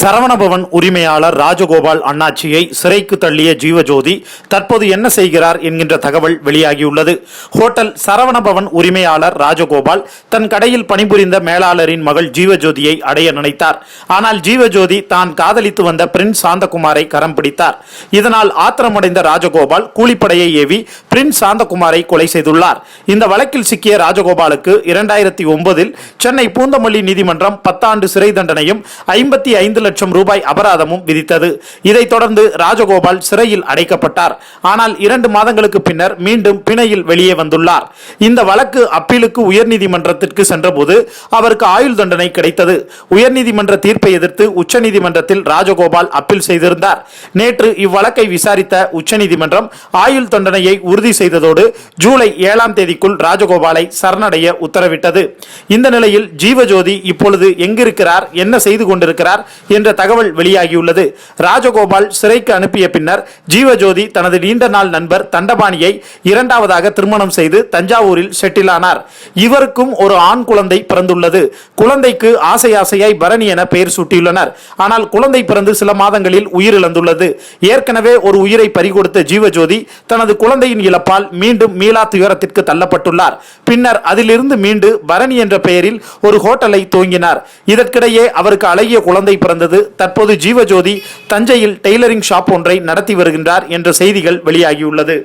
சரவணபவன் உரிமையாளர் ராஜகோபால் அண்ணாச்சியை சிறைக்கு தள்ளிய ஜீவஜோதி தற்போது என்ன செய்கிறார் என்கின்ற தகவல் வெளியாகியுள்ளது. ஹோட்டல் சரவணபவன் உரிமையாளர் ராஜகோபால் தன் கடையில் பணிபுரிந்த மேலாளரின் மகள் ஜீவஜோதியை அடைய நினைத்தார். ஆனால் ஜீவஜோதி தான் காதலித்து வந்த பிரின்ஸ் சாந்தகுமாரை கரம் பிடித்தார். இதனால் ஆத்திரமடைந்த ராஜகோபால் கூலிப்படையை ஏவி பிரின்ஸ் சாந்தகுமாரை கொலை செய்துள்ளார். இந்த வழக்கில் சிக்கிய ராஜகோபாலுக்கு இரண்டாயிரத்தி ஒன்பதில் சென்னை பூந்தமல்லி நீதிமன்றம் பத்தாண்டு சிறை தண்டனையும் ஐம்பத்தி ஐந்து லட்சம் ரூபாய் அபராதமும் விதித்தது. இதைத் தொடர்ந்து ராஜகோபால் சிறையில் அடைக்கப்பட்டார். ஆனால் இரண்டு மாதங்களுக்கு பின்னர் மீண்டும் பிணையில் வெளியே வந்துள்ளார். இந்த வழக்கு அப்பீலுக்கு உயர்நீதிமன்றத்திற்கு சென்றபோது அவருக்கு ஆயுள் தண்டனை கிடைத்தது. உயர்நீதிமன்ற தீர்ப்பை எதிர்த்து உச்சநீதிமன்றத்தில் ராஜகோபால் அப்பீல் செய்திருந்தார். நேற்று இவ்வழக்கை விசாரித்த உச்சநீதிமன்றம் ஆயுள் தண்டனையை உறுதி செய்ததோடு ஜூலை ஏழாம் தேதிக்குள் ராஜகோபாலை சரணடைய உத்தரவிட்டது. இந்த நிலையில் ஜீவஜோதி இப்பொழுது எங்கிருக்கிறார்? என்ன செய்து கொண்டிருக்கிறார்? என்ற தகவல் வெளியாகியுள்ளது. ராஜகோபால் சிறைக்கு அனுப்பிய பின்னர் ஜீவஜோதி தனது நீண்ட நாள் நண்பர் தண்டபாணியை இரண்டாவதாக திருமணம் செய்து தஞ்சாவூரில் செட்டிலானார் இவருக்கும் ஒரு ஆண் குழந்தை பிறந்துள்ளது. குழந்தைக்கு ஆசை ஆசையாய் பரணி என பெயர் சூட்டியுள்ளனர். ஆனால் குழந்தை பிறந்து சில மாதங்களில் உயிரிழந்துள்ளது. ஏற்கனவே ஒரு உயிரை பறிகொடுத்த ஜீவஜோதி தனது குழந்தையின் இழப்பால் மீண்டும் மீளா துயரத்திற்கு தள்ளப்பட்டுள்ளார். பின்னர் அதிலிருந்து மீண்டு பரணி என்ற பெயரில் ஒரு ஹோட்டலை துவங்கினார். இதற்கிடையே அவருக்கு அழகிய குழந்தை பிறந்தது. அவரது தற்போது ஜீவஜோதி தஞ்சையில் டெய்லரிங் ஷாப் ஒன்றை நடத்தி வருகின்றார் என்ற செய்திகள் வெளியாகியுள்ளது.